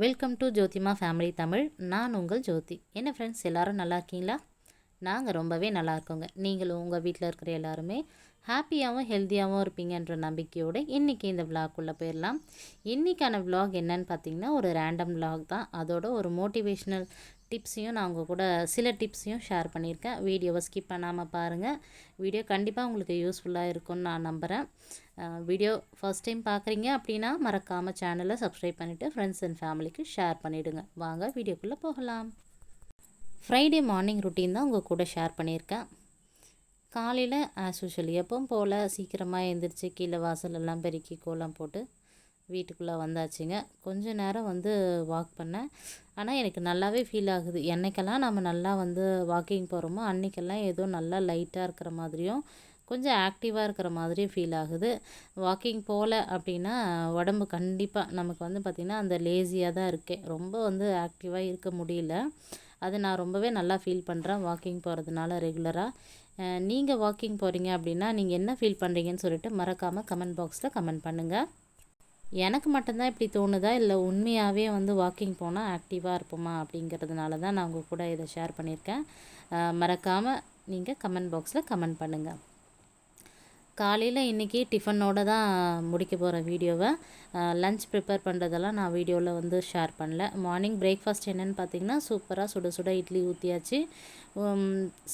Welcome to Jothima family Tamil நான் உங்கள் ஜோதி. என்ன ஃப்ரெண்ட்ஸ் எல்லோரும் நல்லா இருக்கீங்களா? நாங்கள் ரொம்பவே நல்லா இருக்கோங்க. நீங்களும் உங்கள் வீட்டில் இருக்கிற எல்லாருமே ஹாப்பியாகவும் ஹெல்த்தியாகவும் இருப்பீங்கன்ற நம்பிக்கையோடு இன்றைக்கி இந்த விலாக்குள்ளே போயிடலாம் இன்றைக்கான விலாக் என்னன்னு பார்த்தீங்கன்னா ஒரு ரேண்டம் விலாக் தான். அதோட ஒரு மோட்டிவேஷ்னல் டிப்ஸையும் நான் உங்கள் கூட சில டிப்ஸையும் ஷேர் பண்ணியிருக்கேன். வீடியோவை ஸ்கிப் பண்ணாமல் பாருங்கள் வீடியோ கண்டிப்பாக உங்களுக்கு யூஸ்ஃபுல்லாக இருக்கும்னு நான் நம்புகிறேன் வீடியோ ஃபஸ்ட் டைம் பார்க்குறீங்க அப்படின்னா மறக்காமல் சேனலை சப்ஸ்கிரைப் பண்ணிவிட்டு ஃப்ரெண்ட்ஸ் அண்ட் ஃபேமிலிக்கு ஷேர் பண்ணிவிடுங்க வாங்க வீடியோக்குள்ளே போகலாம். ஃப்ரைடே மார்னிங் ருட்டீன் தான் உங்கள் கூட ஷேர் பண்ணியிருக்கேன். காலையில் ஆஸ் யூஷுவல் எப்பவும் போல் சீக்கிரமாக எழுந்திரிச்சு கீழே வாசல் எல்லாம் பெருக்கி கோலம் போட்டு வீட்டுக்குள்ளே வந்தாச்சுங்க. கொஞ்ச நேரம் வந்து வாக் பண்ணேன். ஆனால் எனக்கு நல்லாவே ஃபீல் ஆகுது. என்னைக்கெல்லாம் நம்ம நல்லா வந்து வாக்கிங் போகிறோமோ அன்றைக்கெல்லாம் ஏதோ நல்லா லைட்டாக இருக்கிற மாதிரியும் கொஞ்சம் ஆக்டிவாக இருக்கிற மாதிரியும் ஃபீல் ஆகுது. வாக்கிங் போகல அப்படின்னா உடம்பு கண்டிப்பாக நமக்கு வந்து பார்த்திங்கன்னா அந்த லேசியாக தான் இருக்கேன் ரொம்ப வந்து ஆக்டிவாக இருக்க முடியல. அது நான் ரொம்பவே நல்லா ஃபீல் பண்ணுறேன் வாக்கிங் போகிறதுனால ரெகுலராக நீங்கள் வாக்கிங் போகிறீங்க அப்படின்னா நீங்கள் என்ன ஃபீல் பண்ணுறீங்கன்னு சொல்லிட்டு மறக்காமல் கமெண்ட் பாக்ஸில் கமெண்ட் பண்ணுங்கள் எனக்கு மட்டும்தான் இப்படி தோணுதா? இல்லை உண்மையாகவே வந்து வாக்கிங் போனால் ஆக்டிவாக இருப்போமா? அப்படிங்கிறதுனால தான் நான் உங்கள் கூட இதை ஷேர் பண்ணியிருக்கேன். மறக்காமல் நீங்கள் கமெண்ட் பாக்ஸில் கமெண்ட் பண்ணுங்கள் காலையில் இன்றைக்கி டிஃபனோடு தான் முடிக்க போகிற வீடியோவை. லஞ்ச் ப்ரிப்பேர் பண்ணுறதெல்லாம் நான் வீடியோவில் வந்து ஷேர் பண்ணல. மார்னிங் பிரேக்ஃபாஸ்ட் என்னென்னு பார்த்தீங்கன்னா சூப்பராக சுட சுட இட்லி ஊற்றியாச்சு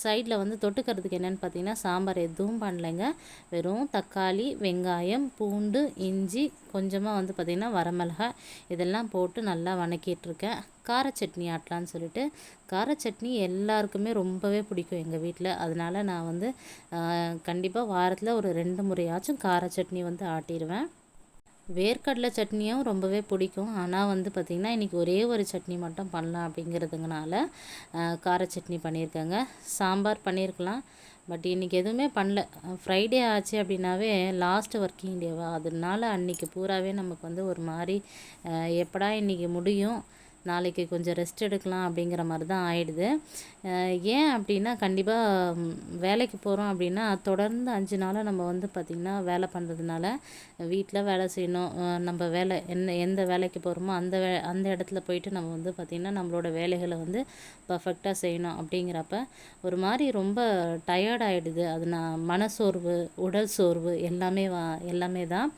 சைடில் வந்து தொட்டுக்கிறதுக்கு என்னென்னு பார்த்தீங்கன்னா சாம்பார் எதுவும் பண்ணலைங்க. வெறும் தக்காளி வெங்காயம் பூண்டு இஞ்சி கொஞ்சமாக வந்து பார்த்திங்கன்னா வரமிளகாய் இதெல்லாம் போட்டு நல்லா வணக்கிட்டுருக்கேன். கார சட்னி ஆட்டலான்னு சொல்லிட்டு கார சட்னி எல்லாருக்குமே ரொம்பவே பிடிக்கும் எங்கள் வீட்டில் அதனால் நான் வந்து கண்டிப்பாக வாரத்தில் ஒரு ரெண்டு முறையாச்சும் கார சட்னி வந்து ஆட்டிடுவேன் வேர்க்கடலை சட்னியும் ரொம்பவே பிடிக்கும். ஆனால் வந்து பார்த்திங்கன்னா இன்றைக்கி ஒரே ஒரு சட்னி மட்டும் பண்ணலாம் அப்படிங்கிறதுனால கார சட்னி பண்ணியிருக்கேங்க சாம்பார் பண்ணியிருக்கலாம் பட் இன்றைக்கி எதுவுமே பண்ணல. ஃப்ரைடே ஆச்சு அப்படின்னாவே லாஸ்ட் ஒர்க்கிங் டேவா அதனால அன்றைக்கி பூராவே நமக்கு வந்து ஒரு மாதிரி எப்படா இன்றைக்கி முடியும்? நாளைக்கு கொஞ்சம் ரெஸ்ட் எடுக்கலாம் அப்படிங்கிற மாதிரி தான் ஆயிடுது ஏன் அப்படின்னா கண்டிப்பாக வேலைக்கு போகிறோம் அப்படின்னா தொடர்ந்து அஞ்சு நாளாக நம்ம வந்து பார்த்திங்கன்னா வேலை பண்ணுறதுனால வீட்டில் வேலை செய்யணும். நம்ம வேலை என்ன எந்த வேலைக்கு போகிறோமோ அந்த வே அந்த இடத்துல போயிட்டு நம்ம வந்து பார்த்திங்கன்னா நம்மளோட வேலைகளை வந்து பர்ஃபெக்டாக செய்யணும் அப்படிங்கிறப்ப ஒரு மாதிரி ரொம்ப டயர்ட் ஆகிடுது அது நான் மனசோர்வு உடல் சோர்வு எல்லாமே வா எல்லாமே தான்.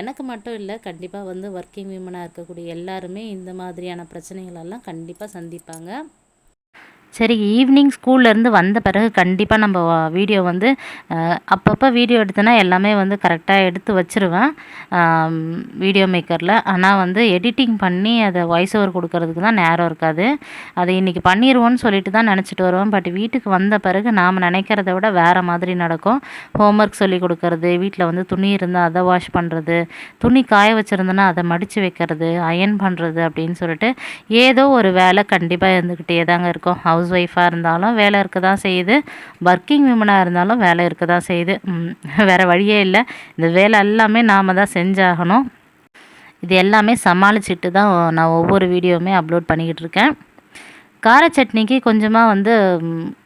எனக்கு மட்டும் இல்லை கண்டிப்பாக வந்து ஒர்க்கிங் விமனாக இருக்கக்கூடிய எல்லாருமே இந்த மாதிரியான பிரச்சனை பிரச்சனைகளெல்லாம் கண்டிப்பாக சந்திப்பாங்க சரி ஈவினிங் ஸ்கூல்லேருந்து வந்த பிறகு கண்டிப்பாக நம்ம வீடியோ வந்து அப்பப்போ வீடியோ எடுத்தேன்னா எல்லாமே வந்து கரெக்டாக எடுத்து வச்சுருவேன். வீடியோ மேக்கரில் ஆனால் வந்து எடிட்டிங் பண்ணி அதை வாய்ஸ் ஓவர் கொடுக்கறதுக்கு தான் நேரம் இருக்காது. அதை இன்றைக்கி பண்ணிடுவோன்னு சொல்லிட்டு தான் நினச்சிட்டு வருவேன் பட் வீட்டுக்கு வந்த பிறகு நாம் நினைக்கிறத விட வேறு மாதிரி நடக்கும். ஹோம்ஒர்க் சொல்லி கொடுக்கறது வீட்டில் வந்து துணி இருந்தால் அதை வாஷ் பண்ணுறது துணி காய வச்சுருந்தோன்னா அதை மடித்து வைக்கிறது அயன் பண்ணுறது அப்படின்னு சொல்லிட்டு ஏதோ ஒரு வேலை கண்டிப்பாக இருந்துக்கிட்டே தாங்க இருக்கும். ஹவுஸ் ஹவுஸ் ஒய்ஃபாக இருந்தாலும் வேலை இருக்க தான் செய்யுது. ஒர்க்கிங் விமனாக இருந்தாலும் வேலை இருக்க தான் செய்யுது. வேறு வழியே இல்லை. இந்த வேலை எல்லாமே நாம் தான் செஞ்சாகணும். இது எல்லாமே சமாளிச்சுட்டு தான் நான் ஒவ்வொரு வீடியோவுமே அப்லோட் பண்ணிக்கிட்டு இருக்கேன். கார சட்னிக்கு கொஞ்சமாக வந்து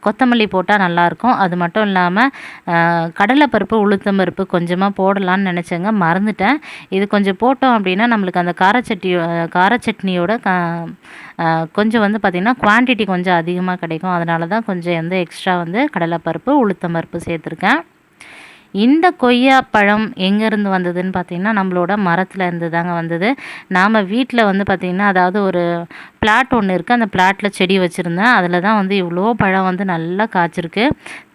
கொத்தமல்லி போட்டால் நல்லாயிருக்கும் அது மட்டும் இல்லாமல் கடலைப்பருப்பு உளுத்தம் பருப்பு கொஞ்சமாக போடலான்னு நினச்சேங்க. மறந்துட்டேன். இது கொஞ்சம் போட்டோம் அப்படின்னா நம்மளுக்கு அந்த கார சட்னி கார சட்னியோட க கொஞ்சம் வந்து பார்த்திங்கன்னா குவான்டிட்டி கொஞ்சம் அதிகமாக கிடைக்கும். அதனால தான் கொஞ்சம் வந்து எக்ஸ்ட்ரா வந்து கடலைப்பருப்பு உளுத்தம் பருப்பு சேர்த்துருக்கேன். இந்த கொய்யா பழம் எங்கேருந்து வந்ததுன்னு பார்த்திங்கன்னா நம்மளோட மரத்தில் இருந்து தாங்க வந்தது. நாம் வீட்டில் வந்து பார்த்திங்கன்னா அதாவது ஒரு பிளாட் ஒன்று இருக்குது அந்த பிளாட்டில் செடி வச்சுருந்தேன். அதில் தான் வந்து இவ்வளோ பழம் வந்து நல்லா காய்ச்சிருக்கு.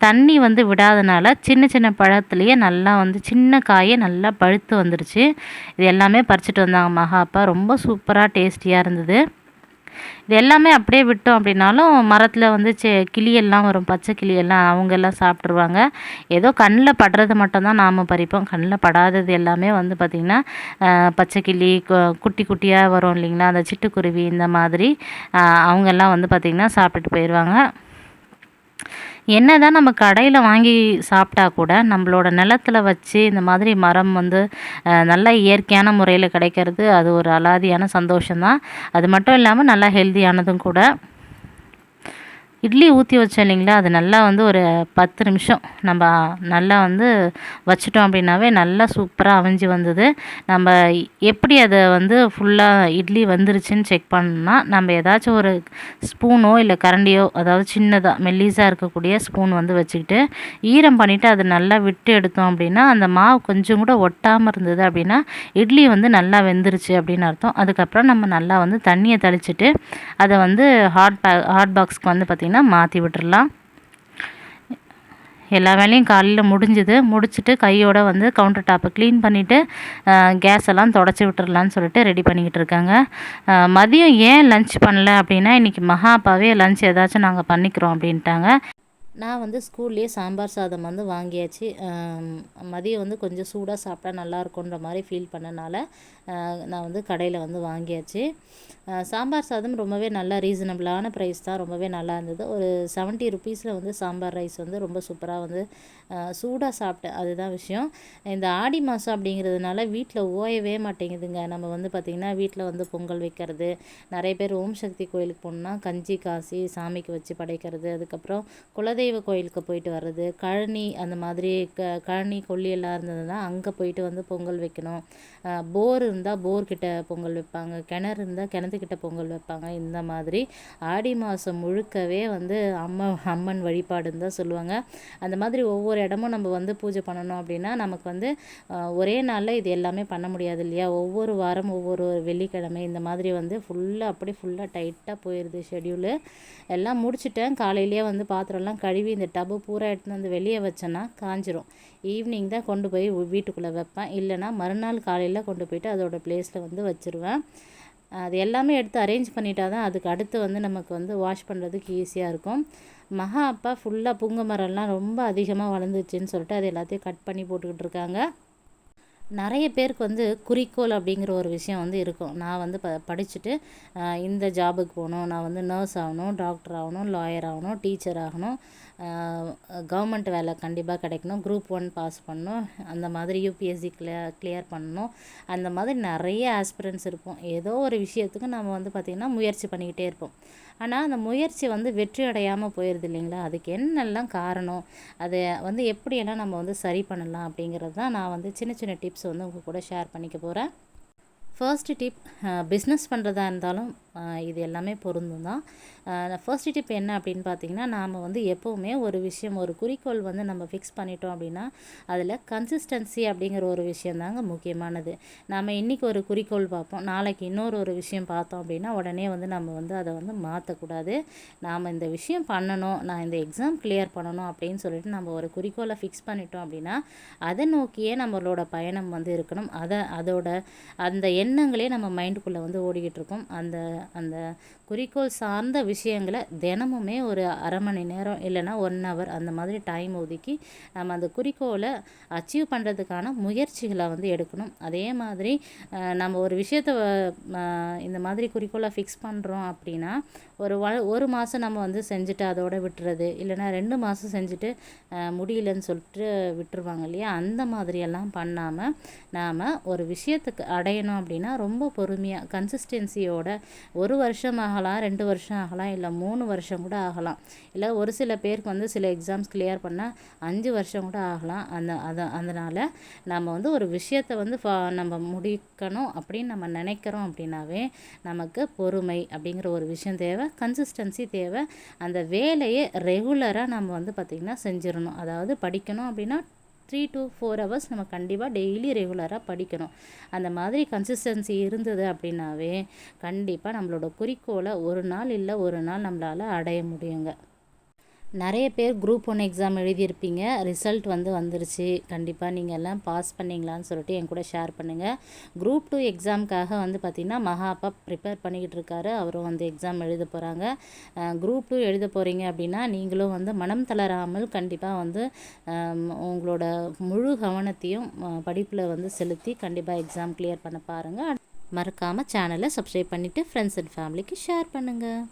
தண்ணி வந்து விடாதனால சின்ன சின்ன பழத்துலேயே நல்லா வந்து சின்ன காயே நல்லா பழுத்து வந்துருச்சு. இது எல்லாமே பறிச்சிட்டு வந்தாங்க மகா அப்பா. ரொம்ப சூப்பராக டேஸ்டியாக இருந்தது. இது எல்லாமே அப்படியே விட்டோம் அப்படின்னாலும் மரத்தில் வந்து செ கிளியெல்லாம் வரும் பச்சை கிளியெல்லாம் அவங்கெல்லாம் சாப்பிட்ருவாங்க ஏதோ கண்ணில் படுறது மட்டும்தான் நாம் பறிப்போம். கண்ணில் படாதது எல்லாமே வந்து பார்த்திங்கன்னா பச்சை கிளி குட்டி குட்டியாக வரும் இல்லைங்களா? அந்த சிட்டுக்குருவி இந்த மாதிரி அவங்கெல்லாம் வந்து பார்த்திங்கன்னா சாப்பிட்டுட்டு போயிடுவாங்க என்ன தான் நம்ம கடையில் வாங்கி சாப்பிட்டா கூட நம்மளோட நிலத்தில் வச்சு இந்த மாதிரி மரம் வந்து நல்லா இயற்கையான முறையில் கிடைக்கிறது அது ஒரு அலாதியான சந்தோஷம்தான். அது மட்டும் இல்லாமல் நல்லா ஹெல்த்தியானதும் கூட இட்லி ஊற்றி வச்சோம் இல்லைங்களா? அது நல்லா வந்து ஒரு பத்து நிமிஷம். நம்ம நல்லா வந்து வச்சிட்டோம் அப்படின்னாவே நல்லா சூப்பராக அவிஞ்சு வந்தது. நம்ம எப்படி அதை வந்து ஃபுல்லாக இட்லி வந்துருச்சுன்னு செக் பண்ணோம்னா நம்ம ஏதாச்சும் ஒரு ஸ்பூனோ இல்லை கரண்டியோ அதாவது சின்னதாக மெல்லிஸாக இருக்கக்கூடிய ஸ்பூன் வந்து வச்சுக்கிட்டு ஈரம் பண்ணிவிட்டு அதை நல்லா விட்டு எடுத்தோம் அப்படின்னா அந்த மாவு கொஞ்சம் கூட ஒட்டாமல் இருந்தது அப்படின்னா இட்லி வந்து நல்லா வெந்துருச்சு அப்படின்னு அர்த்தம். அதுக்கப்புறம் நம்ம நல்லா வந்து தண்ணியை தெளிச்சிட்டு அதை வந்து ஹாட் பே ஹாட் பாக்ஸ்க்கு வந்து பார்த்திங்கன்னா மாற்றி விட்டுறலாம். எல்லா வேலையும் காலையில் முடிஞ்சுது. முடிச்சுட்டு கையோட வந்து கவுண்டர் டாப்பை க்ளீன் பண்ணிவிட்டு கேஸ் எல்லாம் தொடச்சி விட்டுறலான்னு சொல்லிட்டு ரெடி பண்ணிக்கிட்டு இருக்காங்க. மதியம் ஏன் லஞ்ச் பண்ணல அப்படின்னா இன்றைக்கி மகா அப்பாவே லஞ்ச் ஏதாச்சும் நாங்கள் பண்ணிக்கிறோம் அப்படின்ட்டாங்க. நான் வந்து ஸ்கூல்லேயே சாம்பார் சாதம் வந்து வாங்கியாச்சு. மதியம் வந்து கொஞ்சம் சூடாக சாப்பிட்டா நல்லா இருக்குன்ற மாதிரி ஃபீல் பண்ணனால நான் வந்து கடையில் வந்து வாங்கியாச்சு. சாம்பார் சாதம் ரொம்பவே நல்லா ரீசனபிளான ப்ரைஸ் தான் ரொம்பவே நல்லா இருந்தது. ஒரு செவன்ட்டி ருபீஸில் வந்து சாம்பார் ரைஸ் வந்து ரொம்ப சூப்பராக வந்து சூடாக சாப்பிட்டேன் அதுதான் விஷயம். இந்த ஆடி மாதம் அப்படிங்கிறதுனால வீட்டில் ஓயவே மாட்டேங்குதுங்க. நம்ம வந்து பார்த்திங்கன்னா வீட்டில் வந்து பொங்கல் வைக்கிறது நிறைய பேர் ஓம் சக்தி கோயிலுக்கு போகணுன்னா கஞ்சி காசி சாமிக்கு வச்சு படைக்கிறது அதுக்கப்புறம் குலதெய்வ கோயிலுக்கு போயிட்டு வர்றது கழனி அந்த மாதிரி க கழனி கொல்லி எல்லாம் இருந்ததுன்னா அங்கே போயிட்டு வந்து பொங்கல் வைக்கணும். போர் இருந்தால் போர் கிட்ட பொங்கல் வைப்பாங்க கிணறு இருந்தால் கிணத்துக்கிட்ட பொங்கல் வைப்பாங்க. இந்த மாதிரி ஆடி மாதம் முழுக்கவே வந்து அம்மன் அம்மன் வழிபாடுன்னு தான் சொல்லுவாங்க. அந்த மாதிரி ஒவ்வொரு இடமும் நம்ம வந்து பூஜை பண்ணணும் அப்படின்னா நமக்கு வந்து ஒரே நாளில் இது எல்லாமே பண்ண முடியாது இல்லையா? ஒவ்வொரு வாரம் ஒவ்வொரு வெள்ளிக்கிழமை இந்த மாதிரி வந்து ஃபுல்லாக அப்படியே ஃபுல்லாக டைட்டாக போயிடுது ஷெட்யூலு எல்லாம் முடிச்சுட்டேன். காலையிலேயே வந்து பாத்திரம்லாம் கழுவி இந்த டப்பு பூரா எடுத்துன்னு வந்து வெளியே வச்சேன்னா காஞ்சிரும். ஈவினிங் தான் கொண்டு போய் வீட்டுக்குள்ளே வைப்பேன். இல்லைன்னா மறுநாள் காலையில் கொண்டு போயிட்டு அதோட ப்ளேஸில் வந்து வச்சுருவேன். அது எல்லாமே எடுத்து அரேஞ்ச் பண்ணிட்டா தான் அதுக்கு அடுத்து வந்து நமக்கு வந்து வாஷ் பண்ணுறதுக்கு ஈஸியாக இருக்கும். மகா அப்பா ஃபுல்லாக புங்க மரம்லாம் ரொம்ப அதிகமாக வளர்ந்துச்சுன்னு சொல்லிட்டு அது எல்லாத்தையும் கட் பண்ணி போட்டுக்கிட்டு இருக்காங்க. நிறைய பேருக்கு வந்து குறிக்கோள் அப்படிங்கிற ஒரு விஷயம் வந்து இருக்கும். நான் வந்து ப படிச்சுட்டு இந்த ஜாபுக்கு போகணும் நான் வந்து நர்ஸ் ஆகணும் டாக்டர் ஆகணும் லாயர் ஆகணும் டீச்சர் ஆகணும். கவர்மெண்ட் வேலை கண்டிப்பாக கிடைக்கணும். குரூப் ஒன் பாஸ் பண்ணணும். அந்த மாதிரி யூபிஎஸ்சி கிளியர் கிளியர் பண்ணணும். அந்த மாதிரி நிறைய ஆஸ்பிரன்ஸ் இருக்கும் ஏதோ ஒரு விஷயத்துக்கு நம்ம வந்து பார்த்திங்கன்னா முயற்சி பண்ணிக்கிட்டே இருப்போம். ஆனால் அந்த முயற்சி வந்து வெற்றி அடையாமல் போயிடுது இல்லைங்களா? அதுக்கு என்னெல்லாம் காரணம்? அதை வந்து எப்படியெல்லாம் நம்ம வந்து சரி பண்ணலாம் அப்படிங்கிறது தான் நான் வந்து சின்ன சின்ன டிப்ஸ் வந்து உங்கள் கூட ஷேர் பண்ணிக்க போகிறேன் ஃபர்ஸ்ட் டிப் பிஸ்னஸ் பண்ணுறதா இருந்தாலும் இது எல்லாமே பொருந்தும் தான். ஃபர்ஸ்ட் டிப் என்ன அப்படின்னு பார்த்தீங்கன்னா நாம் வந்து எப்போவுமே ஒரு விஷயம் ஒரு குறிக்கோள் வந்து நம்ம ஃபிக்ஸ் பண்ணிட்டோம் அப்படின்னா அதில் கன்சிஸ்டன்சி அப்படிங்கிற ஒரு விஷயம் தாங்க முக்கியமானது. நாம் இன்றைக்கி ஒரு குறிக்கோள் பார்ப்போம் நாளைக்கு இன்னொரு ஒரு விஷயம் பார்த்தோம் அப்படின்னா உடனே வந்து நம்ம வந்து அதை வந்து மாற்றக்கூடாது நாம் இந்த விஷயம் பண்ணணும் நான் இந்த எக்ஸாம் கிளியர் பண்ணணும் அப்படின்னு சொல்லிட்டு நம்ம ஒரு குறிக்கோளை ஃபிக்ஸ் பண்ணிட்டோம் அப்படின்னா அதை நோக்கியே நம்மளோட பயணம் வந்து இருக்கணும். அதை அதோட அந்த எண்ணங்களே நம்ம மைண்டுக்குள்ளே வந்து ஓடிக்கிட்டு இருக்கோம். அந்த அந்த குறிக்கோள் சார்ந்த விஷயங்களை தினமுமே ஒரு அரை மணி நேரம் இல்லைன்னா ஒன் ஹவர் அந்த மாதிரி டைம் ஒதுக்கி நம்ம அந்த குறிக்கோளை அச்சீவ் பண்ணுறதுக்கான முயற்சிகளை வந்து எடுக்கணும். அதே மாதிரி நம்ம ஒரு விஷயத்தை இந்த மாதிரி குறிக்கோளை ஃபிக்ஸ் பண்ணுறோம் அப்படின்னா ஒரு வ ஒரு மாதம் நம்ம வந்து செஞ்சுட்டு அதோட விட்டுறது. இல்லைன்னா ரெண்டு மாதம் செஞ்சுட்டு முடியலன்னு சொல்லிட்டு விட்டுருவாங்க இல்லையா? அந்த மாதிரியெல்லாம் பண்ணாமல் நாம் ஒரு விஷயத்துக்கு அடையணும் அப்படின்னா ரொம்ப பொறுமையாக கன்சிஸ்டன்சியோட ஒரு வருஷம் ஆகலாம் ரெண்டு வருஷம் ஆகலாம் இல்லை மூணு வருஷம் கூட ஆகலாம். இல்லை ஒரு சில பேருக்கு வந்து சில எக்ஸாம்ஸ் கிளியர் பண்ணால் அஞ்சு வருஷம் கூட ஆகலாம். அந்த அதை அதனால் நம்ம வந்து ஒரு விஷயத்தை வந்து ஃபா நம்ம முடிக்கணும் அப்படின்னு நம்ம நினைக்கிறோம் அப்படின்னாவே நமக்கு பொறுமை அப்படிங்கிற ஒரு விஷயம் தேவை. கன்சிஸ்டன்சி தேவை. அந்த வேலையை ரெகுலராக நம்ம வந்து பார்த்திங்கன்னா செஞ்சிடணும். அதாவது படிக்கணும் அப்படின்னா த்ரீ டு ஃபோர் ஹவர்ஸ் நம்ம கண்டிப்பாக டெய்லி ரெகுலராக படிக்கணும். அந்த மாதிரி கன்சிஸ்டன்சி இருந்தது அப்படின்னாவே கண்டிப்பாக நம்மளோட குறிக்கோளை ஒரு நாள் இல்லை ஒரு நாள் நம்மளால் அடைய முடியுங்க. நிறைய பேர் குரூப் ஒன் எக்ஸாம் எழுதியிருப்பீங்க. ரிசல்ட் வந்து வந்துருச்சு. கண்டிப்பாக நீங்கள் எல்லாம் பாஸ் பண்ணீங்களான்னு சொல்லிட்டு என் கூட ஷேர் பண்ணுங்கள் குரூப் டூ எக்ஸாமுக்காக வந்து பார்த்திங்கன்னா மகா அப்பா ப்ரிப்பேர் பண்ணிக்கிட்டு இருக்காரு. அவரும் வந்து எக்ஸாம் எழுத போகிறாங்க குரூப் டூ எழுத போகிறீங்க அப்படின்னா நீங்களும் வந்து மனம் தளராமல் கண்டிப்பாக வந்து உங்களோட முழு கவனத்தையும் படிப்பில் வந்து செலுத்தி கண்டிப்பாக எக்ஸாம் கிளியர் பண்ண பாருங்கள் மறக்காமல் சேனலை சப்ஸ்கிரைப் பண்ணிவிட்டு ஃப்ரெண்ட்ஸ் அண்ட் ஃபேமிலிக்கு ஷேர் பண்ணுங்கள்